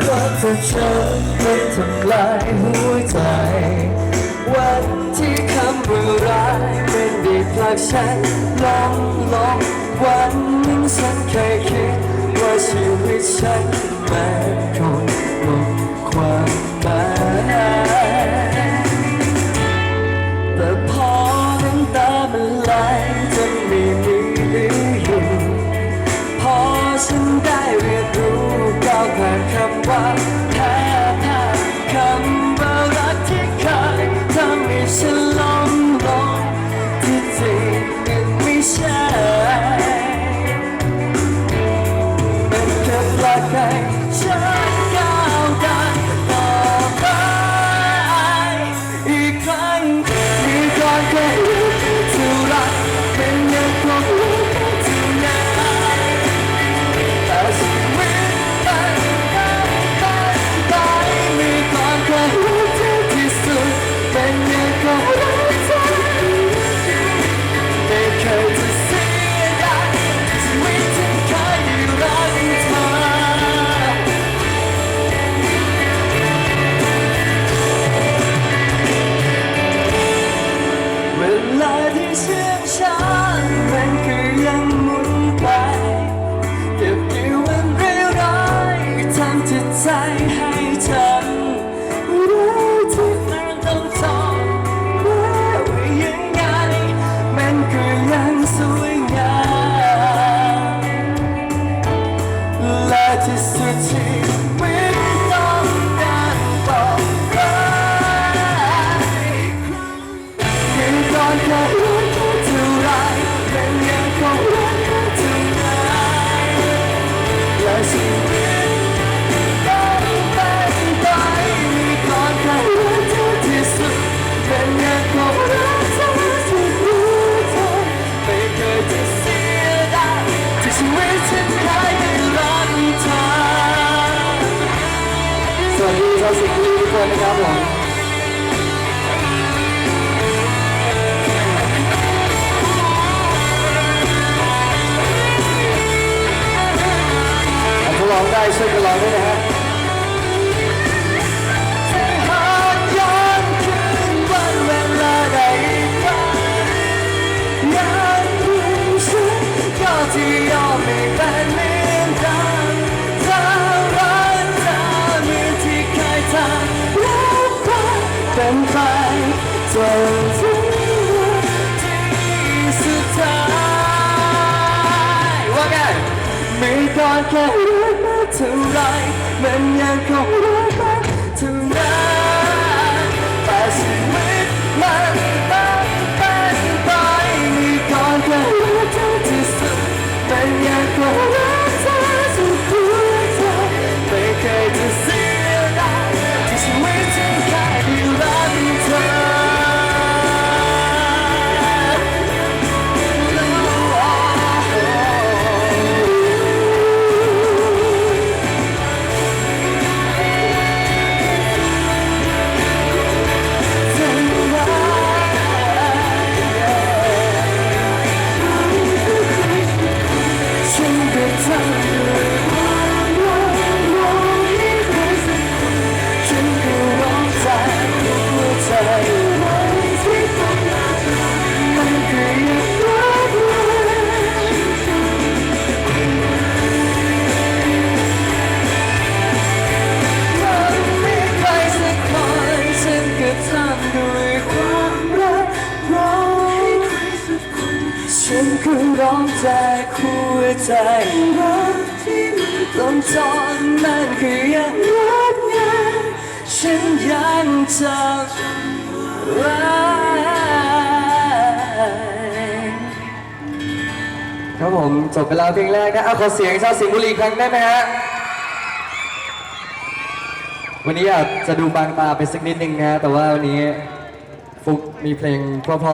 ธอมันทำลายหัวใจ วันที่คำว่าร้ายมันด้ผลักฉันลองลองวันหนึ่งฉันเคยคิดว่าชีวิตฉันมันคงหมดความหมายแต่พอน้ำตามันไหลจะไม่มีเหลืออยู่พอฉันได้ ผ่ ลาที่เชื่อฉันมันก็ยังหมุนไป เก็บเกี่ยววันร้ายๆทำจิตใจ สดีชาวสิงห์บุรีทุกคนนะครับผมถ้าร้องได้ช่วยกันร้องด้วยนะฮะหากย้อนคืนวัน จนถึงวันที่สุดท้ายว่าไงไม่ก่อนแค่รู้มาเท่าไรมันยังคงรู้ ร้องจกหัวใจรักที่มันต้องจนมันคือยังรักไงฉันยังจำไว้ครับผมจบไปแล้วเพลงแรกนะเอาขอเสียงชาวสิงห์บุรีครั้งได้ไหมฮะวันนี้อยากจะดูบางตาไปสักนิดนึงนะ แต่ว่าวันนี้ฟุกมีเพลงเพราะๆ